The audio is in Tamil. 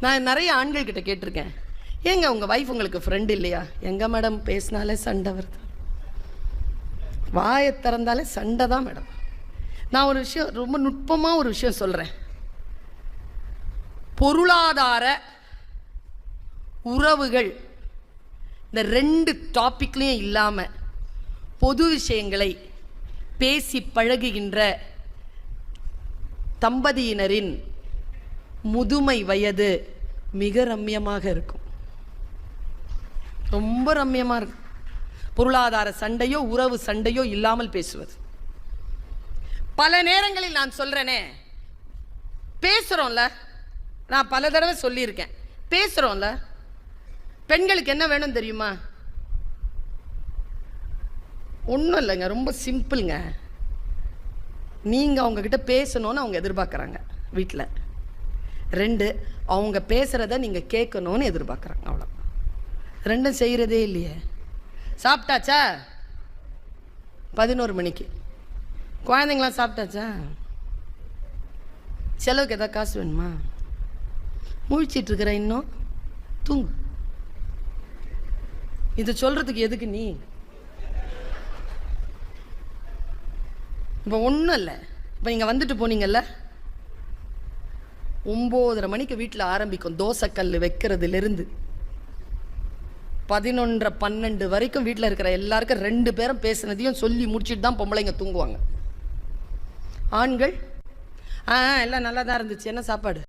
நான் நிறைய ஆண்கள் கிட்ட கேட்டிருக்கேன். ஏங்க உங்கள் வைஃப் உங்களுக்கு ஃப்ரெண்ட் இல்லையா? எங்க மேடம் பேசினாலே சண்டை வருது. வாயை திறந்தாலே சண்டை தான் மேடம் நான் ஒரு விஷயம் ரொம்ப நுட்பமாக ஒரு விஷயம் சொல்கிறேன் பொருளாதார உறவுகள் இந்த ரெண்டு டாப்பிக்லேயும் இல்லாமல் பொது விஷயங்களை பேசி பழகுகின்ற தம்பதியினரின் முதுமை வயது மிக ரம்யமாக இருக்கும். ரொம்ப ரம்யமாக இருக்கும். பொருளாதார சண்டையோ உறவு சண்டையோ இல்லாமல் பேசுவது. பல நேரங்களில் நான் சொல்கிறேனே பேசுகிறோம்ல நான் பல தடவை சொல்லியிருக்கேன். பேசுகிறோம்ல பெண்களுக்கு என்ன வேணும் தெரியுமா? ஒன்றும் இல்லைங்க ரொம்ப சிம்பிளுங்க. நீங்கள் அவங்கக்கிட்ட பேசணும்னு அவங்க எதிர்பார்க்குறாங்க வீட்டில் ரெண்டு அவங்க பேசுகிறத நீங்கள் கேட்கணும்னு எதிர்பார்க்குறாங்க அவ்வளோ ரெண்டும் செய்கிறதே இல்லையே. சாப்பிட்டாச்சா? பதினோரு மணிக்கு. குழந்தைங்களாம் சாப்பிட்டாச்சா? செலவுக்கு எதாவது காசு வேணுமா? முழிச்சிட்டு இன்னும் தூங்கு. இது சொல்கிறதுக்கு எதுக்கு நீ? இப்போ ஒன்றும் இல்லை. இப்போ நீங்கள் வந்துட்டு போனீங்கல்ல? ஒம்போதரை மணிக்கு வீட்டில் ஆரம்பிக்கும். தோசைக்கல் வைக்கிறதுலேருந்து பதினொன்றரை பன்னெண்டு வரைக்கும் வீட்டில் இருக்கிற எல்லாருக்கும் ரெண்டு பேரும் பேசுனதையும் சொல்லி முடிச்சுட்டு தான் பொம்பளைங்க தூங்குவாங்க. ஆண்கள்? ஆ எல்லாம் நல்லா தான் இருந்துச்சு. என்ன சாப்பாடு?